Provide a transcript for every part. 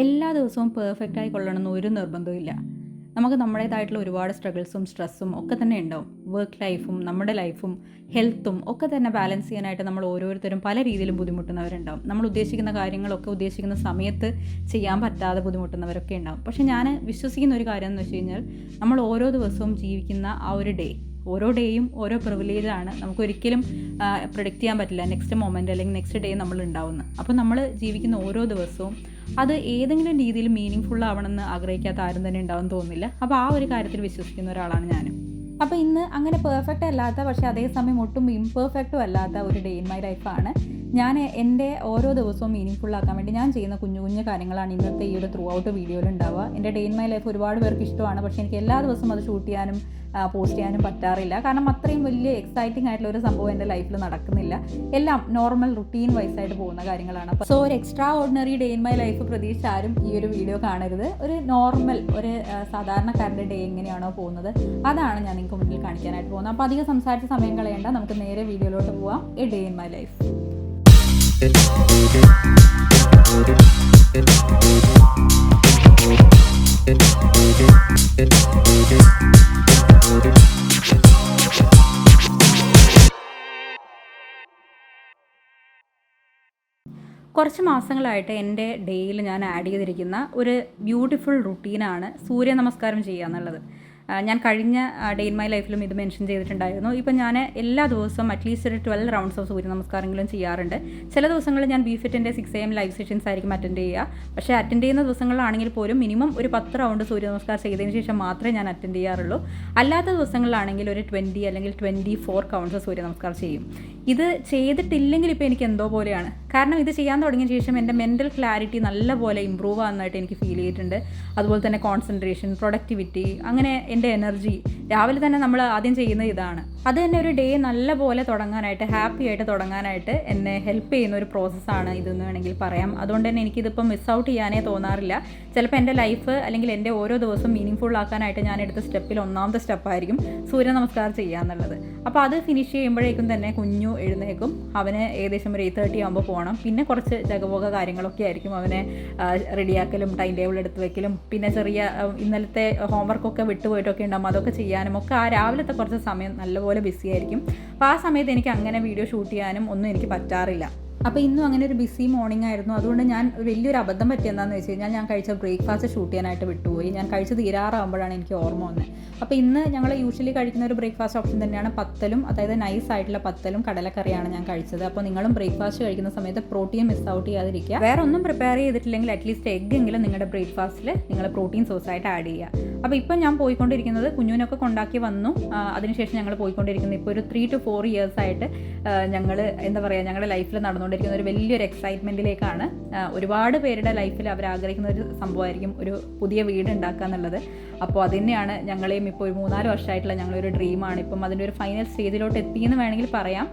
എല്ലാ ദിവസവും പെർഫെക്റ്റ് ആയി കൊള്ളണമെന്ന് ഒരു നിർബന്ധവും ഇല്ല നമുക്ക് നമ്മുടേതായിട്ടുള്ള ഒരുപാട് സ്ട്രഗിൾസും സ്ട്രെസ്സും ഒക്കെ തന്നെ ഉണ്ടാവും. വർക്ക് ലൈഫും നമ്മുടെ ലൈഫും ഹെൽത്തും ഒക്കെ തന്നെ ബാലൻസ് ചെയ്യാനായിട്ട് നമ്മൾ ഓരോരുത്തരും പല രീതിയിലും ബുദ്ധിമുട്ടുന്നവരുണ്ടാവും. നമ്മൾ ഉദ്ദേശിക്കുന്ന കാര്യങ്ങളൊക്കെ ഉദ്ദേശിക്കുന്ന സമയത്ത് ചെയ്യാൻ പറ്റാതെ ബുദ്ധിമുട്ടുന്നവരൊക്കെ ഉണ്ടാവും. പക്ഷേ ഞാൻ വിശ്വസിക്കുന്ന ഒരു കാര്യം എന്ന് വെച്ച് കഴിഞ്ഞാൽ നമ്മൾ ഓരോ ദിവസവും ജീവിക്കുന്ന ആ ഒരു ഡേ ഓരോ ഡേയും ഓരോ പ്രിവിലേജാണ് നമുക്കൊരിക്കലും പ്രൊഡിക്റ്റ് ചെയ്യാൻ പറ്റില്ല. നെക്സ്റ്റ് മൊമെന്റ് അല്ലെങ്കിൽ നെക്സ്റ്റ് ഡേ നമ്മൾ ഉണ്ടാവുന്നത്. അപ്പോൾ നമ്മൾ ജീവിക്കുന്ന ഓരോ ദിവസവും അത് ഏതെങ്കിലും രീതിയിൽ മീനിങ് ഫുൾ ആവണമെന്ന് ആഗ്രഹിക്കാത്ത ആരും തന്നെ ഉണ്ടാവും തോന്നുന്നില്ല. അപ്പോൾ ആ ഒരു കാര്യത്തിൽ വിശ്വസിക്കുന്ന ഒരാളാണ് ഞാൻ അപ്പോൾ ഇന്ന് അങ്ങനെ പെർഫെക്റ്റ് അല്ലാത്ത പക്ഷേ അതേസമയം ഒട്ടും ഇംപെർഫെക്റ്റും അല്ലാത്ത ഒരു ഡേ ഇൻ മൈ ലൈഫാണ് ഞാൻ എന്റെ ഓരോ ദിവസവും മീനിങ് ആക്കാൻ വേണ്ടി ഞാൻ ചെയ്യുന്ന കുഞ്ഞു കുഞ്ഞു കാര്യങ്ങളാണ് ഇന്നത്തെ ഈ ഒരു ത്രൂ ഔട്ട് വീഡിയോയിൽ ഉണ്ടാവുക. എന്റെ ഡേ ഇൻ മൈ ലൈഫ് ഒരുപാട് പേർക്ക് ഇഷ്ടമാണ്. പക്ഷേ എനിക്ക് എല്ലാ ദിവസവും അത് ഷൂട്ട് ചെയ്യാനും പോസ്റ്റ് ചെയ്യാനും പറ്റാറില്ല. കാരണം അത്രയും വലിയ എക്സൈറ്റിംഗ് ആയിട്ടുള്ള ഒരു സംഭവം എന്റെ ലൈഫിൽ നടക്കുന്നില്ല. എല്ലാം നോർമൽ റുട്ടീൻ വൈസ് ആയിട്ട് പോകുന്ന കാര്യങ്ങളാണ്. അപ്പോൾ സോ ഒരു extraordinary day in my life പ്രതീക്ഷിച്ച് ആരും ഈ ഒരു വീഡിയോ കാണരുത്. ഒരു നോർമൽ ഒരു സാധാരണക്കാരന്റെ ഡേ എങ്ങനെയാണോ പോകുന്നത് അതാണ് ഞാൻ നിങ്ങൾക്ക് മുന്നിൽ കാണിക്കാനായിട്ട് പോകുന്നത്. അപ്പോൾ അധികം സംസാരിച്ച സമയം കളയണ്ട. നമുക്ക് നേരെ വീഡിയോയിലോട്ട് പോവാം. A day in my life കുറച്ച് മാസങ്ങളായിട്ട് എന്റെ ഡേയിൽ ഞാൻ ആഡ് ചെയ്തിരിക്കുന്ന ഒരു ബ്യൂട്ടിഫുൾ റുട്ടീനാണ് സൂര്യ നമസ്കാരം ചെയ്യുക എന്നുള്ളത്. ഞാൻ കഴിഞ്ഞ ഡേ ഇൻ മൈ ലൈഫിലും ഇത് മെൻഷൻ ചെയ്തിട്ടുണ്ടായിരുന്നു. ഇപ്പം ഞാൻ എല്ലാ ദിവസവും അറ്റ്ലീസ്റ്റ് ഒരു ട്വൽവ് റൗണ്ട്സ് ഓഫ് സൂര്യ നമസ്കാരങ്ങളും ചെയ്യാറുണ്ട്. ചില ദിവസങ്ങളിൽ ഞാൻ ബി ഫിറ്റിന്റെ സിക്സ് എം ലൈവ് സെഷൻസ് ആയിരിക്കും അറ്റൻഡ് ചെയ്യുക. പക്ഷേ അറ്റൻഡ് ചെയ്യുന്ന ദിവസങ്ങളാണെങ്കിൽ പോലും മിനിമം ഒരു പത്ത് റൗണ്ട് സൂര്യ നമസ്കാരം ചെയ്തതിന് ശേഷം മാത്രമേ ഞാൻ അറ്റൻഡ് ചെയ്യാറുള്ളൂ. അല്ലാത്ത ദിവസങ്ങളിലാണെങ്കിൽ ഒരു ട്വന്റി അല്ലെങ്കിൽ ട്വന്റി ഫോർ കൗണ്ട്സ് സൂര്യ നമസ്കാരം ചെയ്യും. ഇത് ചെയ്തിട്ടില്ലെങ്കിൽ ഇപ്പോൾ എനിക്ക് എന്തോ പോലെയാണ്. കാരണം ഇത് ചെയ്യാൻ തുടങ്ങിയ ശേഷം എന്റെ മെന്റൽ ക്ലാരിറ്റി നല്ലപോലെ ഇമ്പ്രൂവ് ആകുന്നതായിട്ട് എനിക്ക് ഫീൽ ചെയ്തിട്ടുണ്ട്. അതുപോലെ തന്നെ കോൺസെൻട്രേഷൻ പ്രൊഡക്ടിവിറ്റി അങ്ങനെ എന്റെ എനർജി രാവിലെ തന്നെ നമ്മൾ ആദ്യം ചെയ്യുന്ന ഇതാണ്. അത് തന്നെ ഒരു ഡേ നല്ല പോലെ തുടങ്ങാനായിട്ട് ഹാപ്പി ആയിട്ട് തുടങ്ങാനായിട്ട് എന്നെ ഹെൽപ്പ് ചെയ്യുന്ന ഒരു പ്രോസസ്സാണ് ഇതെന്ന് വേണമെങ്കിൽ പറയാം. അതുകൊണ്ട് തന്നെ എനിക്കിതിപ്പം മിസ് ഔട്ട് ചെയ്യാനേ തോന്നാറില്ല. ചിലപ്പോൾ എന്റെ ലൈഫ് അല്ലെങ്കിൽ എന്റെ ഓരോ ദിവസവും മീനിങ് ഫുൾ ആക്കാനായിട്ട് ഞാൻ എടുത്ത സ്റ്റെപ്പിൽ ഒന്നാമത്തെ സ്റ്റെപ്പായിരിക്കും സൂര്യ നമസ്കാരം ചെയ്യുക എന്നുള്ളത്. അപ്പോൾ അത് ഫിനിഷ് ചെയ്യുമ്പോഴേക്കും തന്നെ കുഞ്ഞു എഴുന്നേക്കും അവന് ഏകദേശം ഒരു എയ്റ്റ് തേർട്ടി ആകുമ്പോൾ പോകണം. പിന്നെ കുറച്ച് ജഗപോക കാര്യങ്ങളൊക്കെ ആയിരിക്കും അവനെ റെഡിയാക്കലും ടൈം ടേബിൾ എടുത്ത് വെക്കലും. പിന്നെ ചെറിയ ഇന്നലത്തെ ഹോംവർക്കൊക്കെ വിട്ടുപോയിട്ടൊക്കെ ഉണ്ടാകും അതൊക്കെ ചെയ്യാനും. ഒക്കെ ആ രാവിലത്തെ കുറച്ച് സമയം നല്ലപോലെ ബിസി ആയിരിക്കും. അപ്പോൾ ആ സമയത്ത് എനിക്ക് അങ്ങനെ വീഡിയോ ഷൂട്ട് ചെയ്യാനും ഒന്നും എനിക്ക് പറ്റാറില്ല. അപ്പോൾ ഇന്നും അങ്ങനെ ഒരു ബിസി മോർണിംഗ് ആയിരുന്നു. അതുകൊണ്ട് ഞാൻ വലിയൊരു അബദ്ധം പറ്റിയെന്താണെന്ന് വെച്ച് കഴിഞ്ഞാൽ ഞാൻ കഴിച്ച ബ്രേക്ക്ഫാസ്റ്റ് ഷൂട്ട് ചെയ്യാനായിട്ട് വിട്ടുപോയി. ഞാൻ കഴിച്ച് തീരാറാകുമ്പോഴാണ് എനിക്ക് ഓർമ്മ വന്നത് അപ്പോൾ ഇന്ന് ഞങ്ങൾ യൂഷ്വലി കഴിക്കുന്ന ഒരു ബ്രേക്ക്ഫാസ്റ്റ് ഓപ്ഷൻ തന്നെയാണ് പത്തലും അതായത് നൈസ് ആയിട്ടുള്ള പത്തലും കടലക്കറിയാണ് ഞാൻ കഴിച്ചത്. അപ്പോൾ നിങ്ങളും ബ്രേക്ക്ഫാസ്റ്റ് കഴിക്കുന്ന സമയത്ത് പ്രോട്ടീൻ മിസ് ഔട്ട് ചെയ്യാതിരിക്കുക. വേറെ ഒന്നും പ്രിപ്പയർ ചെയ്തിട്ടില്ലെങ്കിൽ അറ്റ്ലീസ്റ്റ് എഗ് എങ്കിലും നിങ്ങളുടെ ബ്രേക്ക്ഫാസ്റ്റിൽ നിങ്ങൾ പ്രോട്ടീൻ സോഴ്സ് ആയിട്ട് ആഡ് ചെയ്യുക. അപ്പോൾ ഇപ്പം ഞാൻ പോയിക്കൊണ്ടിരിക്കുന്നത് കുഞ്ഞുവിനൊക്കെ കൊണ്ടാക്കി വന്നു. അതിനുശേഷം ഞങ്ങൾ പോയിക്കൊണ്ടിരിക്കുന്നത് ഇപ്പോൾ ഒരു ത്രീ ടു ഫോർ ഇയേഴ്സ് ആയിട്ട് ഞങ്ങൾ എന്താ പറയുക ഞങ്ങളുടെ ലൈഫിൽ നടന്നുകൊണ്ടിരിക്കുന്ന ഒരു വലിയൊരു എക്സൈറ്റ്മെന്റിലേക്കാണ് ഒരുപാട് പേരുടെ ലൈഫിൽ അവർ ആഗ്രഹിക്കുന്ന ഒരു സംഭവമായിരിക്കും ഒരു പുതിയ വീട് ഉണ്ടാക്കുക എന്നുള്ളത്. അപ്പോൾ അത് തന്നെയാണ് ഞങ്ങളെയും ഇപ്പോൾ ഒരു മൂന്നാൽ വർഷമായിട്ടുള്ള ഞങ്ങളൊരു ഡ്രീമാണ് ഇപ്പം അതിന്റെ ഒരു ഫൈനൽ സ്റ്റേജിലോട്ട് എത്തിയെന്ന് വേണമെങ്കിൽ പറയാം.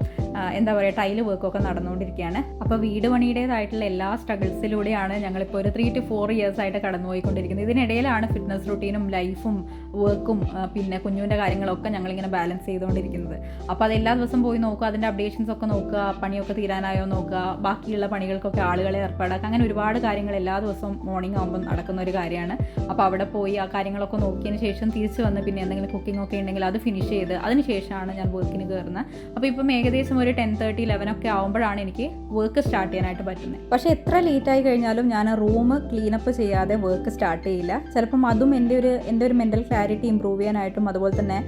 എന്താ പറയുക ടൈൽ വർക്കൊക്കെ നടന്നുകൊണ്ടിരിക്കുകയാണ്. അപ്പോൾ വീട് പണിയുടേതായിട്ടുള്ള എല്ലാ സ്ട്രഗിൾസിലൂടെയാണ് ഞങ്ങളിപ്പോൾ ഒരു ത്രീ ടു ഫോർ ഇയേഴ്സ് ആയിട്ട് കടന്നുപോയിക്കൊണ്ടിരിക്കുന്നത്. ഇതിനിടയിലാണ് ഫിറ്റ്നസ് റുട്ടീനും ലൈഫും വർക്കും പിന്നെ കുഞ്ഞുവിന്റെ കാര്യങ്ങളൊക്കെ ഞങ്ങളിങ്ങനെ ബാലൻസ് ചെയ്തുകൊണ്ടിരിക്കുന്നത്. അപ്പോൾ അത് എല്ലാ ദിവസം പോയി നോക്കുക അതിന്റെ അപ്ഡേഷൻസ് ഒക്കെ നോക്കുക പണിയൊക്കെ തീരാനായോ നോക്കുക ബാക്കിയുള്ള പണികൾക്കൊക്കെ ആളുകളെ ഏർപ്പാടാക്കുക. അങ്ങനെ ഒരുപാട് കാര്യങ്ങൾ എല്ലാ ദിവസവും മോർണിംഗ് ആകുമ്പോൾ നടക്കുന്ന ഒരു കാര്യമാണ്. അപ്പോൾ അവിടെ പോയി ആ കാര്യങ്ങളൊക്കെ നോക്കിയതിന് ശേഷം തിരിച്ച് വന്ന് പിന്നെ എന്തെങ്കിലും കുക്കിംഗ് ഒക്കെ ഉണ്ടെങ്കിൽ അത് ഫിനിഷ് ചെയ്ത് അതിന് ശേഷമാണ് ഞാൻ വർക്കിന് കയറുന്നത് അപ്പോൾ ഇപ്പം ഏകദേശം ഒരു ടെൻ തേർട്ടി ലെവൻ ഒക്കെ ആകുമ്പോഴാണ് എനിക്ക് വർക്ക് സ്റ്റാർട്ട് ചെയ്യാനായിട്ട് പറ്റുന്നത്. പക്ഷേ എത്ര ലേറ്റ് ആയി കഴിഞ്ഞാലും ഞാൻ റൂം ക്ലീനപ്പ് ചെയ്യാതെ വർക്ക് സ്റ്റാർട്ട് ചെയ്യില്ല. ചിലപ്പം അതും എന്റെ ഒരു എന്റെ ഒരു മെന്റൽ ക്ലാരിറ്റി ഇമ്പ്രൂവ് ചെയ്യാനായിട്ടും അതുപോലെ തന്നെ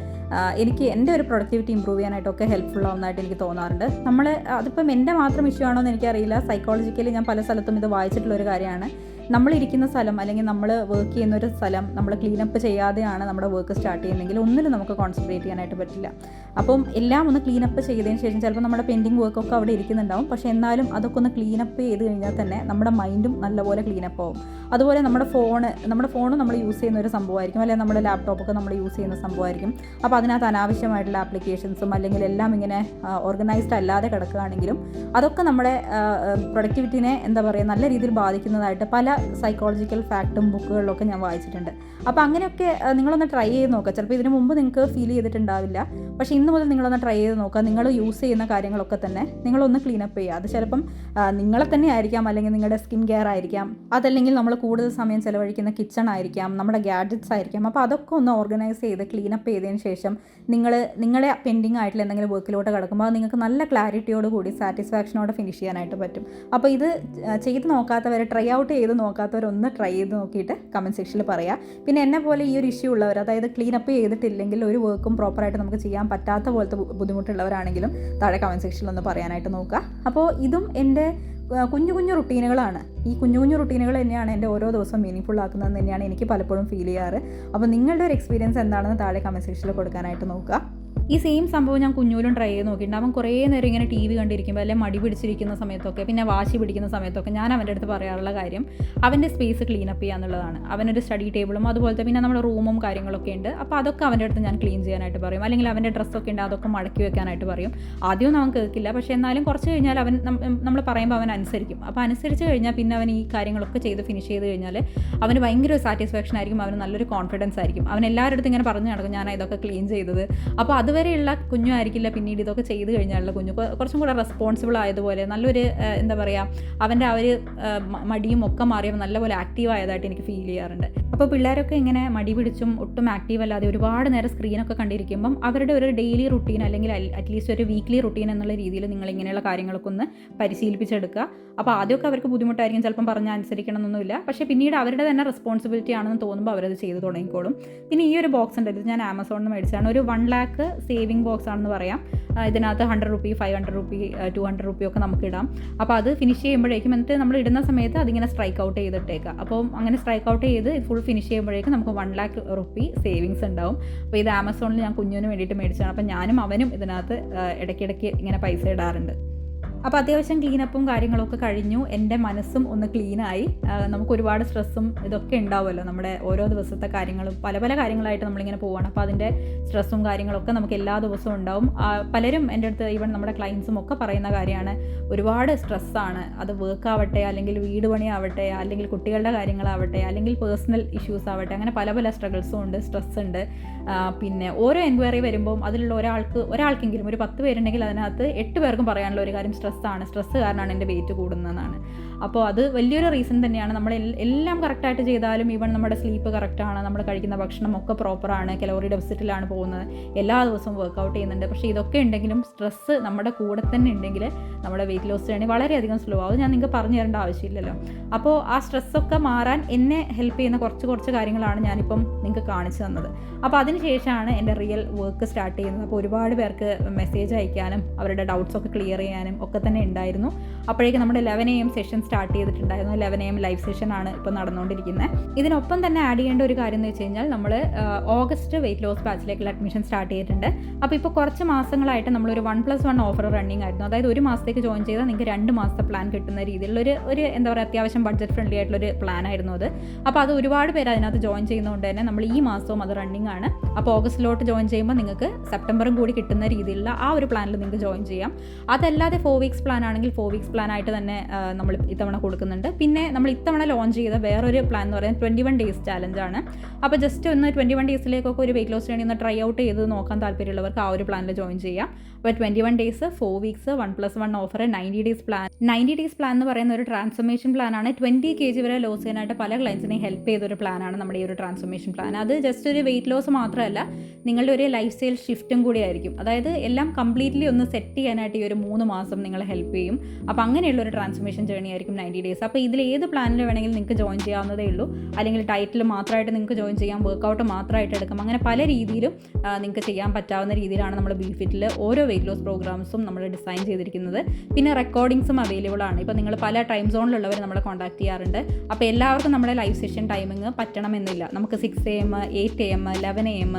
എനിക്ക് എന്റെ ഒരു പ്രൊഡക്ടിവിറ്റി ഇമ്പ്രൂവ് ചെയ്യാനായിട്ടൊക്കെ ഹെൽപ്ഫുൾ ആവുന്നതായിട്ട് എനിക്ക് തോന്നാറുണ്ട്. നമ്മൾ അതിപ്പം എന്റെ മാത്രം ഇഷ്യൂ ആണോ എന്ന് എനിക്കറിയില്ല. സൈക്കോളജിക്കലി ഞാൻ പല സ്ഥലത്തും ഇത് വായിച്ചിട്ടുള്ള ഒരു കാര്യമാണ്. നമ്മളിരിക്കുന്ന സ്ഥലം അല്ലെങ്കിൽ നമ്മൾ വർക്ക് ചെയ്യുന്ന ഒരു സ്ഥലം നമ്മൾ ക്ലീനപ്പ് ചെയ്യാതെയാണ് നമ്മുടെ വർക്ക് സ്റ്റാർട്ട് ചെയ്യുന്നതെങ്കിൽ ഒന്നിലും നമുക്ക് കോൺസെൻട്രേറ്റ് ചെയ്യാനായിട്ട് പറ്റില്ല. അപ്പം എല്ലാം ഒന്ന് ക്ലീനപ്പ് ചെയ്തതിന് ശേഷം ചിലപ്പോൾ നമ്മുടെ പെൻഡിങ് വർക്കൊക്കെ അവിടെ ഇരിക്കുന്നുണ്ടാവും. പക്ഷേ എന്നാലും അതൊക്കെ ഒന്ന് ക്ലീനപ്പ് ചെയ്ത് കഴിഞ്ഞാൽ തന്നെ നമ്മുടെ മൈൻഡും നല്ലപോലെ ക്ലീനപ്പ് ആവും. അതുപോലെ നമ്മുടെ ഫോണ് നമ്മുടെ ഫോണും നമ്മൾ യൂസ് ചെയ്യുന്ന ഒരു സംഭവമായിരിക്കും. അല്ലെങ്കിൽ നമ്മുടെ ലാപ്ടോപ്പൊക്കെ നമ്മൾ യൂസ് ചെയ്യുന്ന സംഭവമായിരിക്കും. അപ്പോൾ അതിനകത്ത് അനാവശ്യമായിട്ടുള്ള ആപ്ലിക്കേഷൻസും അല്ലെങ്കിൽ എല്ലാം ഇങ്ങനെ ഓർഗനൈസ്ഡ് അല്ലാതെ കിടക്കുകയാണെങ്കിലും അതൊക്കെ നമ്മുടെ പ്രൊഡക്ടിവിറ്റിനെ എന്താ പറയുക നല്ല രീതിയിൽ ബാധിക്കുന്നതായിട്ട് പല സൈക്കോളജിക്കൽ ഫാക്റ്റും ബുക്കുകളിലൊക്കെ ഞാൻ വായിച്ചിട്ടുണ്ട്. അപ്പോൾ അങ്ങനെയൊക്കെ നിങ്ങളൊന്ന് ട്രൈ ചെയ്ത് നോക്കുക ചിലപ്പോൾ ഇതിനു മുമ്പ് നിങ്ങൾക്ക് ഫീൽ ചെയ്തിട്ടുണ്ടാവില്ല. പക്ഷേ ഇന്ന് മുതൽ നിങ്ങളൊന്ന് ട്രൈ ചെയ്ത് നോക്കുക. നിങ്ങൾ യൂസ് ചെയ്യുന്ന കാര്യങ്ങളൊക്കെ തന്നെ നിങ്ങളൊന്ന് ക്ലീനപ്പ് ചെയ്യുക. അത് ചിലപ്പം നിങ്ങളെ തന്നെ ആയിരിക്കാം അല്ലെങ്കിൽ നിങ്ങളുടെ സ്കിൻ കെയർ ആയിരിക്കാം അതല്ലെങ്കിൽ നമ്മൾ കൂടുതൽ സമയം ചിലവഴിക്കുന്ന കിച്ചൺ ആയിരിക്കാം നമ്മുടെ ഗാഡ്ജറ്റ്സ് ആയിരിക്കാം. അപ്പോൾ അതൊക്കെ ഒന്ന് ഓർഗനൈസ് ചെയ്ത് ക്ലീൻ അപ്പ് ചെയ്തതിന് ശേഷം നിങ്ങൾ നിങ്ങളെ പെൻഡിങ് ആയിട്ടുള്ള എന്തെങ്കിലും വർക്കിലോട്ട് കിടക്കുമ്പോൾ അത് നിങ്ങൾക്ക് നല്ല ക്ലാരിറ്റിയോട് കൂടി സാറ്റിസ്ഫാക്ഷനോടെ ഫിനിഷ് ചെയ്യാനായിട്ട് പറ്റും. അപ്പോൾ ഇത് ചെയ്ത് നോക്കാത്തവർ ട്രൈ ഔട്ട് ചെയ്ത് നോക്കാത്തവരൊന്ന് ട്രൈ ചെയ്ത് നോക്കിയിട്ട് കമന്റ് സെക്ഷനിൽ പറയുക പിന്നെ എന്നെ പോലെ ഈ ഒരു ഇഷ്യൂ ഉള്ളവർ അതായത് ക്ലീൻ അപ്പ് ചെയ്തിട്ടില്ലെങ്കിൽ ഒരു വർക്കും പ്രോപ്പറായിട്ട് നമുക്ക് ചെയ്യാൻ പറ്റാത്ത പോലത്തെ ബു- ബുദ്ധിമുട്ടുള്ളവരാണെങ്കിലും താഴെ കമന്റ് സെക്ഷനിൽ ഒന്ന് പറയാനായിട്ട് നോക്കുക. അപ്പോൾ ഇതും എന്റെ കുഞ്ഞു കുഞ്ഞു റുട്ടീനുകളാണ് ഈ കുഞ്ഞു കുഞ്ഞു റുട്ടീനുകൾ തന്നെയാണ് എന്റെ ഓരോ ദിവസവും മീനിങ് ആക്കുന്നതെന്ന് തന്നെയാണ് എനിക്ക് പലപ്പോഴും ഫീൽ ചെയ്യാറ്. അപ്പോൾ നിങ്ങളുടെ ഒരു എക്സ്പീരിയൻസ് എന്താണെന്ന് താഴെ കമന്റ് സെക്ഷനിൽ കൊടുക്കാനായിട്ട് നോക്കുക. ഈ സെയിം സംഭവം ഞാൻ കുഞ്ഞൂലും ട്രൈ ചെയ്ത് നോക്കിയിട്ടുണ്ട്. അവൻ കുറേ നേരം ഇങ്ങനെ ടി വി കണ്ടിരിക്കുമ്പോൾ അല്ലെങ്കിൽ മടി പിടിച്ചിരിക്കുന്ന സമയത്തൊക്കെ പിന്നെ വാശി പിടിക്കുന്ന സമയത്തൊക്കെ ഞാൻ അവന്റെ അടുത്ത് പറയാറുള്ള കാര്യം അവന്റെ സ്പേസ് ക്ലീൻ അപ്പ് ചെയ്യുക എന്നുള്ളതാണ്. അവനൊരു സ്റ്റഡി ടേബിളും അതുപോലത്തെ പിന്നെ നമ്മുടെ റൂമും കാര്യങ്ങളൊക്കെ ഉണ്ട്. അപ്പോൾ അതൊക്കെ അവന്റെ അടുത്ത് ഞാൻ ക്ലീൻ ചെയ്യാനായിട്ട് പറയും. അല്ലെങ്കിൽ അവന്റെ ഡ്രസ്സൊക്കെ ഉണ്ട് അതൊക്കെ മടക്കി വെക്കാനായിട്ട് പറയും. ആദ്യമൊന്നും അവൻ കേൾക്കില്ല. പക്ഷേ എന്നാലും കുറച്ച് കഴിഞ്ഞാൽ അവൻ നമ്മൾ പറയുമ്പോൾ അവൻ അനുസരിക്കും. അപ്പോൾ അനുസരിച്ച് കഴിഞ്ഞാൽ പിന്നെ അവൻ ഈ കാര്യങ്ങളൊക്കെ ചെയ്ത് ഫിനിഷ് ചെയ്ത് കഴിഞ്ഞാൽ അവന് ഭയങ്കര സാറ്റിസ്ഫാക്ഷൻ ആയിരിക്കും. അവന് നല്ലൊരു കോൺഫിഡൻസ് ആയിരിക്കും. അവൻ എല്ലാവരുടെ അടുത്ത് ഇങ്ങനെ പറഞ്ഞു നടക്കും ഞാൻ ഇതൊക്കെ ക്ലീൻ ചെയ്തത്. അപ്പോൾ അതുവരെയുള്ള കുഞ്ഞു ആയിരിക്കില്ല പിന്നീട് ഇതൊക്കെ ചെയ്ത് കഴിഞ്ഞാലുള്ള കുഞ്ഞു. കുറച്ചും കൂടെ റെസ്പോൺസിബിൾ ആയതുപോലെ നല്ലൊരു എന്താ പറയുക അവന്റെ ആ ഒരു മടിയും ഒക്കെ മാറിയപ്പോൾ നല്ലപോലെ ആക്റ്റീവ് ആയതായിട്ട് എനിക്ക് ഫീൽ ചെയ്യാറുണ്ട്. അപ്പോൾ പിള്ളേരൊക്കെ ഇങ്ങനെ മടി പിടിച്ചും ഒട്ടും ആക്റ്റീവ് അല്ലാതെ ഒരുപാട് നേരം സ്ക്രീനൊക്കെ കണ്ടിരിക്കുമ്പം അവരുടെ ഒരു ഡെയിലി റുട്ടീൻ അല്ലെങ്കിൽ അറ്റ്ലീസ്റ്റ് ഒരു വീക്ക്ലി റുട്ടീൻ എന്നുള്ള രീതിയിൽ നിങ്ങൾ ഇങ്ങനെയുള്ള കാര്യങ്ങളൊക്കെ ഒന്ന് പരിശീലിപ്പിച്ചെടുക്കുക. അപ്പോൾ ആദ്യമൊക്കെ അവർക്ക് ബുദ്ധിമുട്ടായിരിക്കും ചിലപ്പം പറഞ്ഞാൽ അനുസരിക്കണമെന്നൊന്നുമില്ല. പക്ഷേ പിന്നീട് അവരുടെ തന്നെ റെസ്പോൺസിബിലിറ്റി ആണെന്ന് തോന്നുമ്പോൾ അവരത് ചെയ്തു തുടങ്ങിക്കോളും. പിന്നെ ഈ ഒരു ബോക്സ് ഉണ്ട് ഇത് ഞാൻ ആമസോണിൽ നിന്ന് മേടിച്ചതാണ്. ഒരു വൺ ലാക്ക് സേവിങ് ബോക്സ് ആണെന്ന് പറയാം. ഇതിനകത്ത് hundred rupee five hundred rupee two hundred rupee ഒക്കെ നമുക്ക് ഇടാം അപ്പോൾ അത് ഫിനിഷ് ചെയ്യുമ്പോഴേക്കും എന്നിട്ട് നമ്മൾ ഇടുന്ന സമയത്ത് അതിങ്ങനെ സ്ട്രൈക്ക് ഔട്ട് ചെയ്തിട്ടേക്കാം. അപ്പോൾ അങ്ങനെ സ്ട്രൈക്ക് ഔട്ട് ചെയ്ത് ഫുൾ ഫിനിഷ് ചെയ്യുമ്പോഴേക്കും നമുക്ക് വൺ ലാക്ക് റുപ്പി സേവിങ്സ് ഉണ്ടാവും. അപ്പോൾ ഇത് ആമസോണിൽ ഞാൻ കുഞ്ഞിന് വേണ്ടിയിട്ട് മേടിച്ചതാണ്. അപ്പോൾ ഞാനും അവനും ഇതിനകത്ത് ഇടയ്ക്കിടയ്ക്ക് ഇങ്ങനെ പൈസ ഇടാറുണ്ട്. അപ്പോൾ അത്യാവശ്യം ക്ലീനപ്പും കാര്യങ്ങളൊക്കെ കഴിഞ്ഞു. എന്റെ മനസ്സും ഒന്ന് ക്ലീനായി നമുക്ക് ഒരുപാട് സ്ട്രെസ്സും ഇതൊക്കെ ഉണ്ടാവുമല്ലോ നമ്മുടെ ഓരോ ദിവസത്തെ കാര്യങ്ങളും. പല പല കാര്യങ്ങളായിട്ട് നമ്മളിങ്ങനെ പോവാണ്. അപ്പോൾ അതിന്റെ സ്ട്രെസ്സും കാര്യങ്ങളൊക്കെ നമുക്ക് എല്ലാ ദിവസവും ഉണ്ടാവും. പലരും എന്റെ അടുത്ത് ഈവൻ നമ്മുടെ ക്ലയൻസും ഒക്കെ പറയുന്ന കാര്യമാണ്. ഒരുപാട് സ്ട്രെസ്സാണ് അത് വർക്ക് ആവട്ടെ അല്ലെങ്കിൽ വീട് പണിയാവട്ടെ അല്ലെങ്കിൽ കുട്ടികളുടെ കാര്യങ്ങളാവട്ടെ അല്ലെങ്കിൽ പേഴ്സണൽ ഇഷ്യൂസ് ആവട്ടെ അങ്ങനെ പല പല സ്ട്രഗിൾസും ഉണ്ട് സ്ട്രെസ് ഉണ്ട്. പിന്നെ ഓരോ എൻക്വയറി വരുമ്പോൾ അതിലുള്ള ഒരാൾക്ക് ഒരാൾക്കെങ്കിലും ഒരു പത്ത് പേരുണ്ടെങ്കിൽ അതിനകത്ത് എട്ട് പേർക്കും പറയാനുള്ള ഒരു കാര്യം സ്ട്രെസ്സാണ് സ്ട്രെസ്സ് കാരണമാണ് എന്റെ വെയിറ്റ് കൂടുന്നതെന്നാണ്. അപ്പോൾ അത് വലിയൊരു റീസൺ തന്നെയാണ്. നമ്മൾ എല്ലാം കറക്റ്റായിട്ട് ചെയ്താലും ഈവൻ നമ്മുടെ സ്ലീപ്പ് കറക്റ്റാണ് നമ്മൾ കഴിക്കുന്ന ഭക്ഷണം ഒക്കെ പ്രോപ്പറാണ് കലോറി ഡെഫിസിറ്റിലാണ് പോകുന്നത്. എല്ലാ ദിവസവും വർക്കൗട്ട് ചെയ്യുന്നുണ്ട്. പക്ഷേ ഇതൊക്കെ ഉണ്ടെങ്കിലും സ്ട്രെസ്സ് നമ്മുടെ കൂടെ തന്നെ ഉണ്ടെങ്കിൽ നമ്മുടെ വെയിറ്റ് ലോസ് ജേണി വളരെയധികം സ്ലോ ആവും. ഞാൻ നിങ്ങൾക്ക് പറഞ്ഞു തരേണ്ട ആവശ്യമില്ലല്ലോ. അപ്പോൾ ആ സ്ട്രെസ്സൊക്കെ മാറാൻ എന്നെ ഹെൽപ്പ് ചെയ്യുന്ന കുറച്ച് കുറച്ച് കാര്യങ്ങളാണ് ഞാനിപ്പം നിങ്ങൾക്ക് കാണിച്ചു തന്നത്. അപ്പോൾ അതിനുശേഷമാണ് എന്റെ റിയൽ വർക്ക് സ്റ്റാർട്ട് ചെയ്യുന്നത്. അപ്പോൾ ഒരുപാട് പേർക്ക് മെസ്സേജ് അയക്കാനും അവരുടെ ഡൗട്ട്സ് ഒക്കെ ക്ലിയർ ചെയ്യാനും ഒക്കെ തന്നെ ഉണ്ടായിരുന്നു. അപ്പോഴേക്കും നമ്മുടെ eleven A M session start ചെയ്തിട്ടുണ്ടായിരുന്നു ലെവൻ എ ലൈവ് സെഷൻ ആണ് ഇപ്പോൾ നടന്നുകൊണ്ടിരിക്കുന്നത് ഇതിനൊപ്പം തന്നെ ആഡ് ചെയ്യേണ്ട ഒരു കാര്യം എന്ന് വെച്ച് കഴിഞ്ഞാൽ നമ്മൾ ഓഗസ്റ്റ് വെയിറ്റ് ലോസ് ബാച്ചിലേക്കുള്ള അഡ്മിഷൻ സ്റ്റാർട്ട് ചെയ്തിട്ടുണ്ട്. അപ്പോൾ ഇപ്പോൾ കുറച്ച് മാസങ്ങളായിട്ട് നമ്മളൊരു one plus one offer running ആയിരുന്നു. അതായത് ഒരു മാസത്തേക്ക് ജോയിൻ ചെയ്താൽ നിങ്ങൾക്ക് രണ്ട് മാസത്തെ പ്ലാൻ കിട്ടുന്ന രീതിയിലുള്ളൊരു ഒരു എന്താ പറയുക അത്യാവശ്യം ബഡ്ജറ്റ് ഫ്രണ്ട്ലി ആയിട്ടുള്ളൊരു പ്ലാൻ ആയിരുന്നു അത്. അപ്പോൾ അത് ഒരുപാട് പേര് അതിനകത്ത് ജോയിൻ ചെയ്യുന്നതുകൊണ്ട് തന്നെ നമ്മൾ ഈ മാസവും അത് റണ്ണിങ് ആണ്. അപ്പോൾ ഓഗസ്റ്റിലോട്ട് ജോയിൻ ചെയ്യുമ്പോൾ നിങ്ങൾക്ക് സെപ്റ്റംബറും കൂടി കിട്ടുന്ന രീതിയിലുള്ള ആ ഒരു പ്ലാനിൽ നിങ്ങൾക്ക് ജോയിൻ ചെയ്യാം. അതല്ലാതെ ഫോർ വീക്സ് പ്ലാൻ ആണെങ്കിൽ ഫോർ വീക്സ് പ്ലാൻ ആയിട്ട് തന്നെ നമ്മൾ ഇത്തവണ കൊടുക്കുന്നുണ്ട്. പിന്നെ നമ്മൾ ഇത്തവണ ലോഞ്ച് ചെയ്ത വേറൊരു പ്ലാൻ എന്ന് പറയുന്നത് ട്വന്റി വൺ ഡേയ്സ് ചാലഞ്ചാണ് അപ്പോൾ ജസ്റ്റ് ഒന്ന് ട്വന്റി വൺ ഡേയ്സിലേക്കൊക്കെ ഒരു വെയിറ്റ് ലോസ് വേണ്ടി ഒന്ന് ട്രൈ ഔട്ട് ചെയ്ത് നോക്കാൻ താല്പര്യമുള്ളവർക്ക് ആ ഒരു പ്ലാനിൽ ജോയിൻ ചെയ്യാം. അപ്പോൾ twenty one days four weeks one plus one offer ninety days plan ninety days plan എന്ന് പറയുന്ന ഒരു ട്രാൻസ്ഫോർമേഷൻ പ്ലാനാണ് ട്വന്റി കെ ജി വരെ ലോസ് ചെയ്യാനായിട്ട് പല ക്ലയൻസിനെ ഹെൽപ്പ് ചെയ്ത ഒരു പ്ലാനാണ് നമ്മുടെ ഈ ഒരു ട്രാൻസ്ഫോർമേഷൻ പ്ലാൻ അത് ജസ്റ്റ് ഒരു വെയിറ്റ് ലോസ് മാത്രമല്ല നിങ്ങളുടെ ഒരു ലൈഫ് സ്റ്റൈൽ ഷിഫ്റ്റും കൂടി ആയിരിക്കും. അതായത് എല്ലാം കംപ്ലീറ്റ്ലി ഒന്ന് സെറ്റ് ചെയ്യാനായിട്ട് ഈ ഒരു മൂന്ന് മാസം നിങ്ങളെ ഹെൽപ്പ് ചെയ്യും. അപ്പോൾ അങ്ങനെയുള്ള ഒരു ട്രാൻസ്ഫോർമേഷൻ ജേണി ആയിരിക്കും നയന്റി ഡേയ്സ് അപ്പോൾ ഇതിൽ ഏത് പ്ലാനിൽ വേണമെങ്കിലും നിങ്ങൾക്ക് ജോയിൻ ചെയ്യാവുന്നതേ ഉള്ളൂ. അല്ലെങ്കിൽ ടൈറ്റിൽ മാത്രമായിട്ട് നിങ്ങൾക്ക് ജോയിൻ ചെയ്യാം വർക്കൗട്ട് മാത്രമായിട്ട് എടുക്കാം. അങ്ങനെ പല രീതിയിലും നിങ്ങൾക്ക് ചെയ്യാൻ പറ്റാവുന്ന രീതിയിലാണ് നമ്മൾ ബീഫിറ്റിൽ ഓരോ വെയിറ്റ് ലോസ് പ്രോഗ്രാംസും നമ്മൾ ഡിസൈൻ ചെയ്തിരിക്കുന്നത്. പിന്നെ റെക്കോർഡിങ്സും അവൈലബിൾ ആണ്. ഇപ്പോൾ നിങ്ങൾ പല ടൈം സോണിലുള്ളവർ നമ്മളെ കോൺടാക്ട് ചെയ്യാറുണ്ട്. അപ്പോൾ എല്ലാവർക്കും നമ്മുടെ ലൈവ് സെഷൻ ടൈമിങ് പറ്റണമെന്നില്ല നമുക്ക് six A M eight A M eleven A M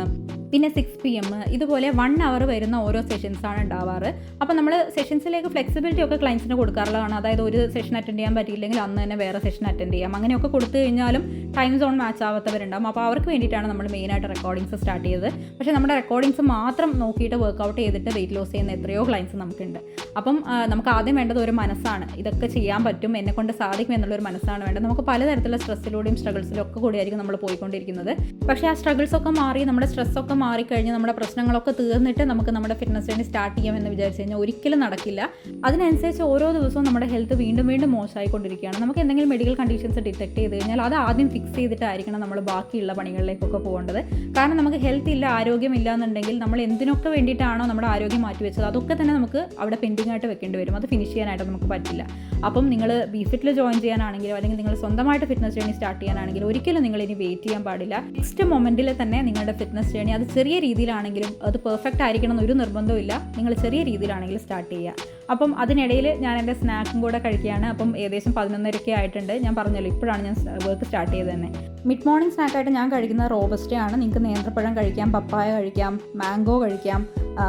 പിന്നെ സിക്സ് പി എം ഇതുപോലെ വൺ അവർ വരുന്ന ഓരോ സെഷൻസാണ് ഉണ്ടാവാറ്. അപ്പോൾ നമ്മൾ സെഷൻസിലേക്ക് ഫ്ലെക്സിബിലിറ്റി ഒക്കെ ക്ലയൻസിന് കൊടുക്കാറുള്ളതാണ്. അതായത് ഒരു സെഷൻ അറ്റൻഡ് ചെയ്യാൻ പറ്റിയില്ലെങ്കിൽ അന്ന് തന്നെ വേറെ സെഷൻ അറ്റൻഡ് ചെയ്യാം. അങ്ങനെയൊക്കെ കൊടുത്തു കഴിഞ്ഞാലും ടൈം സോൺ മാച്ച് ആവാത്തവരുണ്ടാവും. അപ്പോൾ അവർക്ക് വേണ്ടിയിട്ടാണ് നമ്മൾ മെയിനായിട്ട് റെക്കോർഡിങ്സ് സ്റ്റാർട്ട് ചെയ്തത്. പക്ഷേ നമ്മുടെ റെക്കോർഡിങ്സ് മാത്രം നോക്കിയിട്ട് വർക്ക്ഔട്ട് ചെയ്തിട്ട് വെയിറ്റ് ലോസ് ചെയ്യുന്ന എത്രയോ ക്ലയൻസ് നമുക്കുണ്ട്. അപ്പം നമുക്ക് ആദ്യം വേണ്ടത് ഒരു മനസ്സാണ്. ഇതൊക്കെ ചെയ്യാൻ പറ്റും എന്നെ കൊണ്ട് സാധിക്കും എന്നുള്ളൊരു മനസ്സാണ് വേണ്ടത്. നമുക്ക് പലതരത്തിലുള്ള സ്ട്രെസ്സിലൂടെയും സ്ട്രഗിൾസിലും ഒക്കെ കൂടിയായിരിക്കും നമ്മൾ പോയിക്കൊണ്ടിരിക്കുന്നത്. പക്ഷേ ആ സ്ട്രഗിൾസ് ഒക്കെ മാറി നമ്മുടെ സ്ട്രെസ് ഒക്കെ മാറിക്കഴിഞ്ഞ് നമ്മുടെ പ്രശ്നങ്ങളൊക്കെ തീർന്നിട്ട് നമുക്ക് നമ്മുടെ ഫിറ്റ്നസ് ജേണി സ്റ്റാർട്ട് ചെയ്യാമെന്ന് വിചാരിച്ചു കഴിഞ്ഞാൽ ഒരിക്കലും നടക്കില്ല. അതിനനുസരിച്ച് ഓരോ ദിവസവും നമ്മുടെ ഹെൽത്ത് വീണ്ടും വീണ്ടും മോശമായിക്കൊണ്ടിരിക്കുകയാണ്. നമുക്ക് എന്തെങ്കിലും മെഡിക്കൽ കണ്ടീഷൻസ് ഡിറ്റക്ട് ചെയ്ത് കഴിഞ്ഞാൽ അത് ആദ്യം ഫിക്സ് ചെയ്തിട്ടായിരിക്കണം നമ്മൾ ബാക്കിയുള്ള പണികളിലേക്കൊക്കെ പോകേണ്ടത്. കാരണം നമുക്ക് ഹെൽത്ത് ഇല്ല ആരോഗ്യമില്ല എന്നുണ്ടെങ്കിൽ നമ്മൾ എന്തിനൊക്കെ വേണ്ടിയിട്ടാണോ നമ്മുടെ ആരോഗ്യം മാറ്റി വെച്ചത് അതൊക്കെ തന്നെ നമുക്ക് അവിടെ പെൻഡിങ് ആയിട്ട് വെക്കേണ്ടി വരും. അത് ഫിനിഷ് ചെയ്യാനായിട്ട് നമുക്ക് പറ്റില്ല. അപ്പം നിങ്ങൾ ബി ഫിറ്റിൽ ജോയിൻ ചെയ്യാനാണെങ്കിലോ അല്ലെങ്കിൽ നിങ്ങൾ സ്വന്തമായിട്ട് ഫിറ്റ്നസ് ജേണി സ്റ്റാർട്ട് ചെയ്യാനാണെങ്കിലും ഒരിക്കലും നിങ്ങൾ ഇനി വെയിറ്റ് ചെയ്യാൻ പാടില്ല. നെക്സ്റ്റ് മൊമെന്റിൽ തന്നെ നിങ്ങളുടെ ഫിറ്റ്നസ് ജേണി അത് ചെറിയ രീതിയിലാണെങ്കിലും അത് പെർഫെക്റ്റ് ആയിരിക്കണം എന്നൊരു നിർബന്ധമില്ല നിങ്ങൾ ചെറിയ രീതിയിലാണെങ്കിലും സ്റ്റാർട്ട് ചെയ്യുക. അപ്പം അതിനിടയിൽ ഞാൻ എന്റെ സ്നാക്കും കൂടെ കഴിക്കുകയാണ്. അപ്പം ഏകദേശം പതിനൊന്നരയ്ക്ക് ആയിട്ടുണ്ട്. ഞാൻ പറഞ്ഞല്ലോ ഇപ്പോഴാണ് ഞാൻ വർക്ക് സ്റ്റാർട്ട് ചെയ്തത് തന്നെ. മിഡ് മോർണിംഗ് സ്നാക്കായിട്ട് ഞാൻ കഴിക്കുന്ന റോബസ്റ്റേ ആണ്. നിങ്ങൾക്ക് നേന്ത്രപ്പഴം കഴിക്കാം പപ്പായ കഴിക്കാം മാംഗോ കഴിക്കാം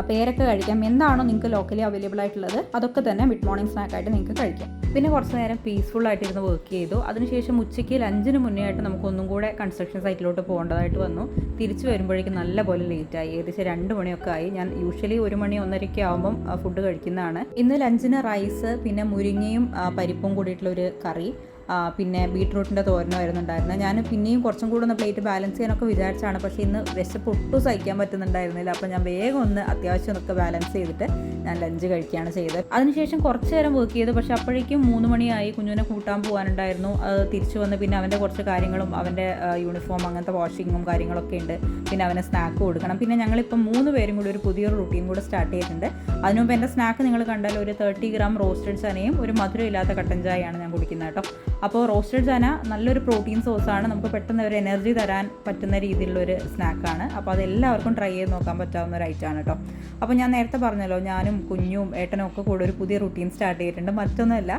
പേരക്ക കഴിക്കാം. എന്താണോ നിങ്ങൾക്ക് ലോക്കലി അവൈലബിൾ ആയിട്ടുള്ളത് അതൊക്കെ തന്നെ മിഡ് മോർണിംഗ് സ്നാക്കായിട്ട് നിങ്ങൾക്ക് കഴിക്കാം. പിന്നെ കുറച്ച് നേരം പീസ്ഫുൾ ആയിട്ടിരുന്ന് വർക്ക് ചെയ്തു. അതിനുശേഷം ഉച്ചയ്ക്ക് ലഞ്ചിന് മുന്നേ ആയിട്ട് നമുക്ക് ഒന്നും കൂടെ കൺസ്ട്രക്ഷൻ സൈറ്റിലോട്ട് പോകേണ്ടതായിട്ട് വന്നു. തിരിച്ചു വരുമ്പോഴേക്കും നല്ല പോലെ ലേറ്റായി ഏകദേശം രണ്ട് മണിയൊക്കെ ആയി. ഞാൻ യൂഷ്വലി ഒരു മണി ഒന്നരയ്ക്ക് ആകുമ്പം ഫുഡ് കഴിക്കുന്നതാണ്. ഇന്ന് ലഞ്ചിന് റൈസ് പിന്നെ മുരിങ്ങയും പരിപ്പും കൂടിയിട്ടുള്ള ഒരു കറി പിന്നെ ബീട്രൂട്ടിന്റെ തോരനും വരുന്നുണ്ടായിരുന്നു ഞാൻ പിന്നെയും കുറച്ചും കൂടെ ഒന്ന് പ്ലേറ്റ് ബാലൻസ് ചെയ്യാനൊക്കെ വിചാരിച്ചാണ് പക്ഷേ ഇന്ന് വിശപ്പ് ഒട്ടും സഹിക്കാൻ പറ്റുന്നുണ്ടായിരുന്നില്ല. അപ്പോൾ ഞാൻ വേഗം ഒന്ന് അത്യാവശ്യം ഒക്കെ ബാലൻസ് ചെയ്തിട്ട് ഞാൻ ലഞ്ച് കഴിക്കുകയാണ് ചെയ്തത്. അതിനുശേഷം കുറച്ച് നേരം വർക്ക് ചെയ്തു. പക്ഷേ അപ്പോഴേക്കും മൂന്ന് മണിയായി. കുഞ്ഞുവിനെ കൂട്ടാൻ പോകാനുണ്ടായിരുന്നു. അത് തിരിച്ചു വന്ന് പിന്നെ അവന്റെ കുറച്ച് കാര്യങ്ങളും അവന്റെ യൂണിഫോം അങ്ങനത്തെ വാഷിങ്ങും കാര്യങ്ങളൊക്കെ ഉണ്ട്. പിന്നെ അവന് സ്നാക്ക് കൊടുക്കണം. പിന്നെ ഞങ്ങളിപ്പം മൂന്ന് പേരും കൂടി ഒരു പുതിയൊരു റുട്ടീൻ കൂടെ സ്റ്റാർട്ട് ചെയ്തിട്ടുണ്ട്. അതിനു മുമ്പ് എന്റെ സ്നാക്ക് നിങ്ങൾ കണ്ടാൽ ഒരു തേർട്ടി ഗ്രാം റോസ്റ്റഡ് ചനയും ഒരു മധുരം ഇല്ലാത്ത കട്ടൻ ചായയാണ് ഞാൻ കുടിക്കുന്നത് കേട്ടോ. അപ്പോൾ റോസ്റ്റഡ് ചന നല്ലൊരു പ്രോട്ടീൻ സോഴ്സാണ് നമുക്ക് പെട്ടെന്ന് ഒരു എനർജി തരാൻ പറ്റുന്ന രീതിയിലുള്ളൊരു സ്നാക്കാണ് അപ്പോൾ അതെല്ലാവർക്കും ട്രൈ ചെയ്ത് നോക്കാൻ പറ്റാവുന്ന ഒരു ഐറ്റമാണ് കേട്ടോ. അപ്പോൾ ഞാൻ നേരത്തെ പറഞ്ഞല്ലോ ഞാനും കുഞ്ഞും ഏട്ടനും ഒക്കെ കൂടെ ഒരു പുതിയ റുട്ടീൻ സ്റ്റാർട്ട് ചെയ്തിട്ടുണ്ട്. മറ്റൊന്നുമല്ല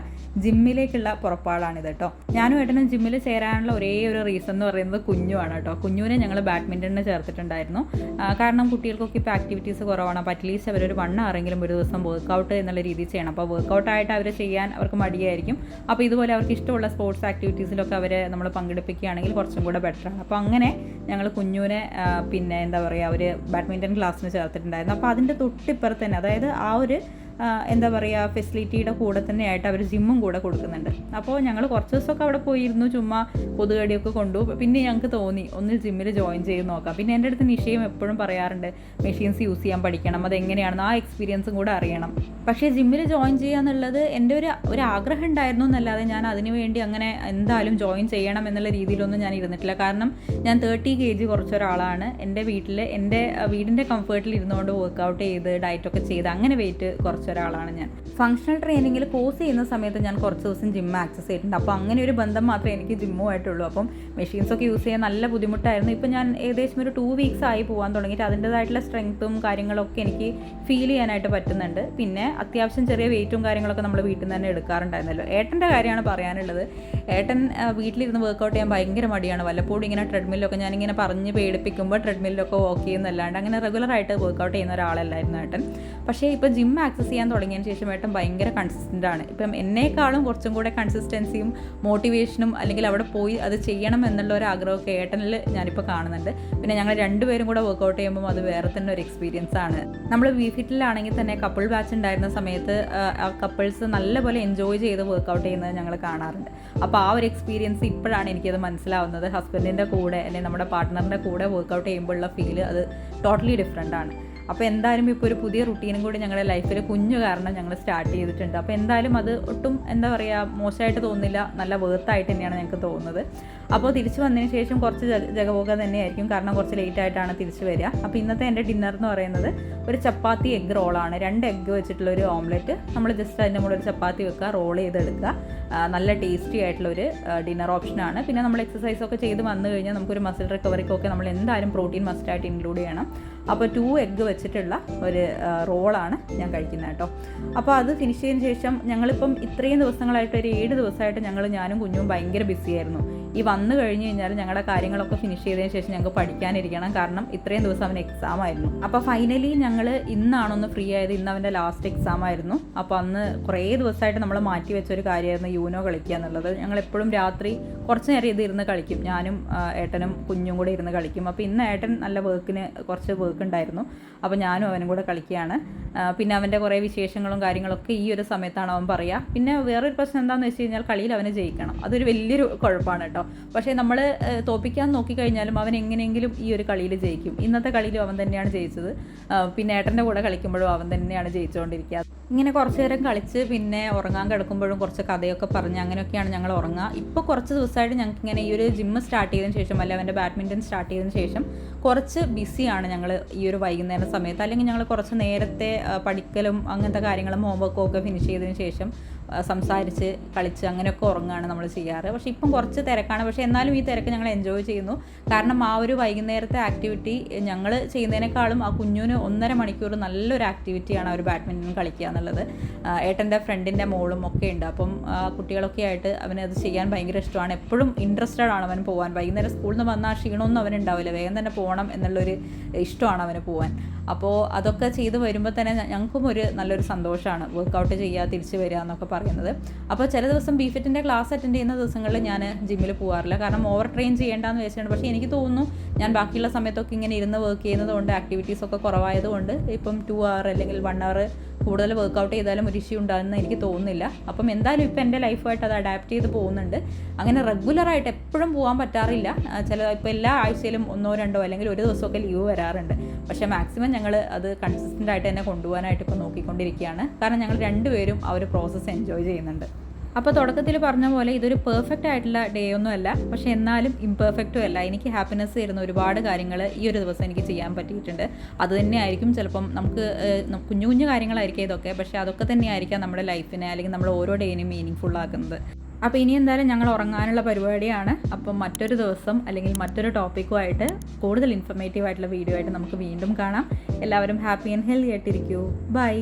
ജിമ്മിലേക്കുള്ള പുറപ്പാടാണിത് കേട്ടോ. ഞാനും ഏട്ടനും ജിമ്മിൽ ചേരാനുള്ള ഒരേ ഒരു റീസൺ എന്ന് പറയുന്നത് കുഞ്ഞുമാണ് കേട്ടോ. കുഞ്ഞുവിനെ ഞങ്ങൾ ബാഡ്മിന്റണിന് ചേർത്തിട്ടുണ്ടായിരുന്നു. കാരണം കുട്ടികൾക്കൊക്കെ ഇപ്പോൾ ആക്ടിവിറ്റീസ് കുറവാണ്. അപ്പോൾ അറ്റ്ലീസ്റ്റ് അവരൊരു വൺ ആറെങ്കിലും ഒരു ദിവസം വർക്കൗട്ട് എന്നുള്ള രീതിയിൽ ചെയ്യണം. അപ്പോൾ വർക്കൗട്ടായിട്ട് അവർ ചെയ്യാൻ അവർക്ക് മടിയായിരിക്കും. അപ്പോൾ ഇതുപോലെ അവർക്ക് ഇഷ്ടമുള്ള സ്പോർട്സ് ആക്ടിവിറ്റീസിലൊക്കെ അവരെ നമ്മൾ പങ്കെടുപ്പിക്കുകയാണെങ്കിൽ കുറച്ചും കൂടെ ബെറ്ററാണ് അപ്പോൾ അങ്ങനെ ഞങ്ങൾ കുഞ്ഞുവിനെ പിന്നെ എന്താ പറയുക ഒരു ബാഡ്മിന്റൺ ക്ലാസ്സിന് ചേർത്തിട്ടുണ്ടായിരുന്നു. അപ്പോൾ അതിന്റെ തൊട്ടിപ്പുറത്ത് തന്നെ അതായത് ആ ഒരു എന്താ പറയുക ഫെസിലിറ്റിയുടെ കൂടെ തന്നെയായിട്ട് അവർ ജിമ്മും കൂടെ കൊടുക്കുന്നുണ്ട്. അപ്പോൾ ഞങ്ങൾ കുറച്ച് ദിവസമൊക്കെ അവിടെ പോയിരുന്നു ചുമ്മാ കൊതുകടിയൊക്കെ കൊണ്ടു. പിന്നെ ഞങ്ങൾക്ക് തോന്നി ഒന്ന് ജിമ്മിൽ ജോയിൻ ചെയ്ത് നോക്കാം. പിന്നെ എന്റെ അടുത്ത് നിഷയും എപ്പോഴും പറയാറുണ്ട് മെഷീൻസ് യൂസ് ചെയ്യാൻ പഠിക്കണം അതെങ്ങനെയാണെന്ന് ആ എക്സ്പീരിയൻസും കൂടെ അറിയണം. പക്ഷേ ജിമ്മിൽ ജോയിൻ ചെയ്യുക എന്നുള്ളത് എന്റെ ഒരു ഒരു ആഗ്രഹം ഉണ്ടായിരുന്നു എന്നല്ലാതെ ഞാൻ അതിനു വേണ്ടി അങ്ങനെ എന്തായാലും ജോയിൻ ചെയ്യണം എന്നുള്ള രീതിയിലൊന്നും ഞാൻ ഇരുന്നിട്ടില്ല. കാരണം ഞാൻ തേർട്ടി കെ ജി കുറച്ചൊരാളാണ് എന്റെ വീട്ടിൽ എന്റെ വീടിന്റെ കംഫർട്ടിൽ ഇരുന്നുകൊണ്ട് വർക്കൗട്ട് ചെയ്ത് ഡയറ്റൊക്കെ ചെയ്ത് അങ്ങനെ വെയിറ്റ് കുറച്ച ഒരാളാണ് ഞാൻ. ഫങ്ഷണൽ ട്രെയിനിങ്ങിൽ കോഴ്സ് ചെയ്യുന്ന സമയത്ത് ഞാൻ കുറച്ച് ദിവസം ജിം ആക്സസ് ചെയ്തിട്ടുണ്ട്. അപ്പോൾ അങ്ങനെ ഒരു ബന്ധം മാത്രമേ എനിക്ക് ജിമ്മുമായിട്ടുള്ളൂ അപ്പം മെഷീൻസൊക്കെ യൂസ് ചെയ്യാൻ നല്ല ബുദ്ധിമുട്ടായിരുന്നു. ഇപ്പം ഞാൻ ഏകദേശം ഒരു ടു വീക്സ് ആയി പോകാൻ തുടങ്ങിയിട്ട് അതിന്റേതായിട്ടുള്ള സ്ട്രെങ്ത്തും കാര്യങ്ങളൊക്കെ എനിക്ക് ഫീൽ ചെയ്യാനായിട്ട് പറ്റുന്നുണ്ട്. പിന്നെ അത്യാവശ്യം ചെറിയ വെയിറ്റും കാര്യങ്ങളൊക്കെ നമ്മൾ വീട്ടിൽ നിന്ന് തന്നെ എടുക്കാറുണ്ടായിരുന്നല്ലോ. ഏട്ടന്റെ കാര്യമാണ് പറയാനുള്ളത്. ഏട്ടൻ വീട്ടിലിരുന്ന് വർക്കൗട്ട് ചെയ്യാൻ ഭയങ്കര മടിയാണ്. വല്ലപ്പോഴും ഇങ്ങനെ ട്രെഡ്മില്ലൊക്കെ ഞാനിങ്ങനെ പറഞ്ഞ് പേടിപ്പിക്കുമ്പോൾ ട്രെഡ്മില്ലൊക്കെ വർക്ക് ചെയ്യുന്നല്ലാണ്ട് അങ്ങനെ റെഗുലറായിട്ട് വർക്കൗട്ട് ചെയ്യുന്ന ഒരാളല്ലായിരുന്നു ഏട്ടൻ. പക്ഷേ ഇപ്പോൾ ജിം ആക്സസ് ചെയ്യാൻ തുടങ്ങിയതിന് ശേഷം ഏട്ടൻ ഭയങ്കര കൺസിസ്റ്റന്റ് ആണ്. ഇപ്പം എന്നേക്കാളും കുറച്ചും കൂടെ കൺസിസ്റ്റൻസിയും മോട്ടിവേഷനും അല്ലെങ്കിൽ അവിടെ പോയി അത് ചെയ്യണം എന്നുള്ള ഒരു ആഗ്രഹമൊക്കെ ഏട്ടനിൽ ഞാനിപ്പോൾ കാണുന്നുണ്ട്. പിന്നെ ഞങ്ങൾ രണ്ടുപേരും കൂടെ വർക്കൗട്ട് ചെയ്യുമ്പോൾ അത് വേറെ തന്നെ ഒരു എക്സ്പീരിയൻസ് ആണ്. നമ്മൾ വി ഫിറ്റിലാണെങ്കിൽ തന്നെ കപ്പിൾ ബാച്ച് ഉണ്ടായിരുന്ന സമയത്ത് ആ, കപ്പിൾസ് നല്ലപോലെ എൻജോയ് ചെയ്ത് വർക്കൗട്ട് ചെയ്യുന്നത് ഞങ്ങൾ കാണാറുണ്ട്. അപ്പോൾ ആ ഒരു എക്സ്പീരിയൻസ് ഇപ്പോഴാണ് എനിക്കത് മനസ്സിലാവുന്നത്. ഹസ്ബൻഡിന്റെ കൂടെ അല്ലെങ്കിൽ നമ്മുടെ പാർട്ട്ണറിന്റെ കൂടെ വർക്കൗട്ട് ചെയ്യുമ്പോഴുള്ള ഫീൽ അത് ടോട്ടലി ഡിഫറെന്റ് ആണ്. അപ്പോൾ എന്തായാലും ഇപ്പോൾ ഒരു പുതിയ റുട്ടീനും കൂടി ഞങ്ങളുടെ ലൈഫിൽ കുഞ്ഞു കാരണം ഞങ്ങൾ സ്റ്റാർട്ട് ചെയ്തിട്ടുണ്ട്. അപ്പോൾ എന്തായാലും അത് ഒട്ടും എന്താ പറയുക മോശമായിട്ട് തോന്നുന്നില്ല. നല്ല വേർത്തായിട്ട് തന്നെയാണ് ഞങ്ങൾക്ക് തോന്നുന്നത്. അപ്പോൾ തിരിച്ചു വന്നതിന് ശേഷം കുറച്ച് ജഗ ജഗപോക തന്നെയായിരിക്കും. കാരണം കുറച്ച് ലേറ്റ് ആയിട്ടാണ് തിരിച്ചു വരിക. അപ്പോൾ ഇന്നത്തെ എന്റെ ഡിന്നർ എന്ന് പറയുന്നത് ഒരു ചപ്പാത്തി എഗ് റോളാണ് രണ്ട് എഗ്ഗ് വെച്ചിട്ടുള്ള ഒരു ഓംലെറ്റ് നമ്മൾ ജസ്റ്റ് അതിന്റെ മുകളിൽ ഒരു ചപ്പാത്തി വെക്കുക റോൾ ചെയ്തെടുക്കുക. നല്ല ടേസ്റ്റി ആയിട്ടുള്ള ഒരു ഡിന്നർ ഓപ്ഷനാണ് പിന്നെ നമ്മൾ എക്സസൈസ് ഒക്കെ ചെയ്ത് വന്നു കഴിഞ്ഞാൽ നമുക്കൊരു മസിൽ റിക്കവറിക്കൊക്കെ നമ്മൾ എന്തായാലും പ്രോട്ടീൻ മസ്റ്റായിട്ട് ഇൻക്ലൂഡ് ചെയ്യണം. അപ്പോൾ ടു എഗ്ഗ് വെച്ചിട്ടുള്ള ഒരു റോളാണ് ഞാൻ കഴിക്കുന്നത് കേട്ടോ. അപ്പോൾ അത് ഫിനിഷ് ചെയ്തതിന് ശേഷം ഞങ്ങളിപ്പം ഇത്രയും ദിവസങ്ങളായിട്ട് ഒരു ഏഴ് ദിവസമായിട്ട് ഞങ്ങൾ ഞാനും കുഞ്ഞും ഭയങ്കര ബിസി ആയിരുന്നു. ഈ വന്നു കഴിഞ്ഞ് കഴിഞ്ഞാൽ ഞങ്ങളുടെ കാര്യങ്ങളൊക്കെ ഫിനിഷ് ചെയ്തതിന് ശേഷം ഞങ്ങൾക്ക് പഠിക്കാനിരിക്കണം. കാരണം ഇത്രയും ദിവസം അവന് എക്സാം ആയിരുന്നു. അപ്പോൾ ഫൈനലി ഞങ്ങൾ ഇന്നാണൊന്ന് ഫ്രീ ആയത്. ഇന്ന് അവന്റെ ലാസ്റ്റ് എക്സാം ആയിരുന്നു. അപ്പോൾ അന്ന് കുറേ ദിവസമായിട്ട് നമ്മൾ മാറ്റി വെച്ച ഒരു കാര്യമായിരുന്നു യൂനോ കളിക്കുക എന്നുള്ളത്. ഞങ്ങൾ എപ്പോഴും രാത്രി കുറച്ച് നേരം ഇത് ഇരുന്ന് കളിക്കും. ഞാനും ഏട്ടനും കുഞ്ഞും കൂടെ ഇരുന്ന് കളിക്കും. അപ്പോൾ ഇന്ന് ഏട്ടൻ നല്ല വർക്കിന് കുറച്ച് വർക്ക് ഉണ്ടായിരുന്നു അപ്പോൾ ഞാനും അവനും കൂടെ കളിക്കുകയാണ്. പിന്നെ അവന്റെ കുറേ വിശേഷങ്ങളും കാര്യങ്ങളൊക്കെ ഈ ഒരു സമയത്താണ് അവൻ പറയുക പിന്നെ വേറൊരു പ്രശ്നം എന്താണെന്ന് വെച്ച് കഴിഞ്ഞാൽ കളിയിൽ അവനെ ജയിക്കണം. അതൊരു വലിയൊരു കുഴപ്പമാണ് കേട്ടോ. പക്ഷേ നമ്മൾ തോപ്പിക്കാൻ നോക്കിക്കഴിഞ്ഞാലും അവൻ എങ്ങനെയെങ്കിലും ഈ ഒരു കളിയിൽ ജയിക്കും. ഇന്നത്തെ കളിയിലും അവൻ തന്നെയാണ് ജയിച്ചത്. പിന്നെ ഏട്ടന്റെ കൂടെ കളിക്കുമ്പോഴും അവൻ തന്നെയാണ് ജയിച്ചുകൊണ്ടിരിക്കുക ഇങ്ങനെ കുറച്ച് നേരം കളിച്ച് പിന്നെ ഉറങ്ങാൻ കിടക്കുമ്പോഴും കുറച്ച് കഥയൊക്കെ പറഞ്ഞ് അങ്ങനെയൊക്കെയാണ് ഞങ്ങൾ ഉറങ്ങുക ഇപ്പോൾ കുറച്ച് ദിവസമായിട്ട് ഞങ്ങൾക്ക് ഇങ്ങനെ ഈ ഒരു ജിമ്മ് സ്റ്റാർട്ട് ചെയ്തതിന് ശേഷം അല്ല അവന്റെ ബാഡ്മിന്റൺ സ്റ്റാർട്ട് ചെയ്തതിന് ശേഷം കുറച്ച് ബിസിയാണ് ഞങ്ങൾ ഈ ഒരു വൈകുന്നേരം സമയത്ത്. അല്ലെങ്കിൽ ഞങ്ങൾ കുറച്ച് നേരത്തെ പഠിക്കലും അങ്ങനത്തെ കാര്യങ്ങളും ഹോംവർക്കും ഒക്കെ ഫിനിഷ് ചെയ്തതിന് ശേഷം സംസാരിച്ച് കളിച്ച് അങ്ങനെയൊക്കെ ഉറങ്ങുകയാണ് നമ്മൾ ചെയ്യാറ്. പക്ഷേ ഇപ്പം കുറച്ച് തിരക്കാണ്. പക്ഷേ എന്നാലും ഈ തിരക്ക് ഞങ്ങൾ എൻജോയ് ചെയ്യുന്നു. കാരണം ആ ഒരു വൈകുന്നേരത്തെ ആക്ടിവിറ്റി ഞങ്ങൾ ചെയ്യുന്നതിനേക്കാളും ആ കുഞ്ഞുവിന് ഒന്നര മണിക്കൂർ നല്ലൊരു ആക്ടിവിറ്റിയാണ് അവർ ബാഡ്മിന്റൺ കളിക്കുക എന്നുള്ളത്. ഏട്ടന്റെ ഫ്രണ്ടിന്റെ മോളും ഒക്കെ ഉണ്ട്. അപ്പം കുട്ടികളൊക്കെ ആയിട്ട് അവന് അത് ചെയ്യാൻ ഭയങ്കര ഇഷ്ടമാണ്. എപ്പോഴും ഇൻട്രസ്റ്റഡ് ആണ് അവൻ പോകാൻ വൈകുന്നേരം സ്കൂളിൽ നിന്ന് വന്നാൽ ക്ഷീണമൊന്നും അവനുണ്ടാവില്ല വേഗം തന്നെ പോകണം എന്നുള്ളൊരു ഇഷ്ടമാണ് അവന് പോകാൻ അപ്പോൾ അതൊക്കെ ചെയ്ത് വരുമ്പോൾ തന്നെ ഞങ്ങൾക്കും ഒരു നല്ലൊരു സന്തോഷമാണ്. വർക്കൗട്ട് ചെയ്യുക തിരിച്ച് വരിക എന്നൊക്കെ പറയുന്നത്. അപ്പോൾ ചില ദിവസം ബിഫിറ്റിന്റെ ക്ലാസ് അറ്റൻഡ് ചെയ്യുന്ന ദിവസങ്ങളിൽ ഞാൻ ജിമ്മിൽ പോകാറില്ല കാരണം ഓവർ ട്രെയിൻ ചെയ്യേണ്ടെന്ന് വെച്ചിട്ടുണ്ട് പക്ഷേ എനിക്ക് തോന്നുന്നു ഞാൻ ബാക്കിയുള്ള സമയത്തൊക്കെ ഇങ്ങനെ ഇരുന്ന് വർക്ക് ചെയ്യുന്നതുകൊണ്ട് ആക്ടിവിറ്റീസൊക്കെ കുറവായതുകൊണ്ട് ഇപ്പം ടു അവർ അല്ലെങ്കിൽ വൺ അവർ കൂടുതൽ വർക്കൗട്ട് ചെയ്താലും ഒരു ഇഷ്യൂ ഉണ്ടാകുമെന്ന് എനിക്ക് തോന്നുന്നില്ല. അപ്പം എന്തായാലും ഇപ്പം എന്റെ ലൈഫായിട്ട് അത് അഡാപ്റ്റ് ചെയ്ത് പോകുന്നുണ്ട്. അങ്ങനെ റെഗുലറായിട്ട് എപ്പോഴും പോകാൻ പറ്റാറില്ല. ചില ഇപ്പോൾ എല്ലാ ആഴ്ചയിലും ഒന്നോ രണ്ടോ അല്ലെങ്കിൽ ഒരു ദിവസമൊക്കെ ലീവ് വരാറുണ്ട്. പക്ഷേ മാക്സിമം ഞങ്ങൾ അത് കൺസിസ്റ്റന്റ് ആയിട്ട് തന്നെ കൊണ്ടുപോകാനായിട്ട് ഇപ്പോൾ നോക്കിക്കൊണ്ടിരിക്കുകയാണ്. കാരണം ഞങ്ങൾ രണ്ടുപേരും ആ ഒരു പ്രോസസ്സ് എൻജോയ് ചെയ്യുന്നുണ്ട്. അപ്പോൾ തുടക്കത്തിൽ പറഞ്ഞ പോലെ ഇതൊരു പെർഫെക്റ്റ് ആയിട്ടുള്ള ഡേ ഒന്നും അല്ല. പക്ഷേ എന്നാലും ഇംപെർഫെക്റ്റും അല്ല. എനിക്ക് ഹാപ്പിനെസ് തരുന്ന ഒരുപാട് കാര്യങ്ങൾ ഈ ഒരു ദിവസം എനിക്ക് ചെയ്യാൻ പറ്റിയിട്ടുണ്ട്. അത് തന്നെയായിരിക്കും ചിലപ്പം നമുക്ക് കുഞ്ഞു കുഞ്ഞു കാര്യങ്ങളായിരിക്കും ഇതൊക്കെ. പക്ഷെ അതൊക്കെ തന്നെയായിരിക്കാം നമ്മുടെ ലൈഫിനെ അല്ലെങ്കിൽ നമ്മൾ ഓരോ ഡേയിനും മീനിങ് ഫുൾ ആക്കുന്നത്. അപ്പോൾ ഇനി എന്തായാലും ഞങ്ങൾ ഉറങ്ങാനുള്ള പരിപാടിയാണ്. അപ്പം മറ്റൊരു ദിവസം അല്ലെങ്കിൽ മറ്റൊരു ടോപ്പിക്കുമായിട്ട് കൂടുതൽ ഇൻഫർമേറ്റീവ് ആയിട്ടുള്ള വീഡിയോ ആയിട്ട് നമുക്ക് വീണ്ടും കാണാം. എല്ലാവരും ഹാപ്പി ആൻഡ് ഹെൽത്തി ആയിട്ടിരിക്കൂ. ബൈ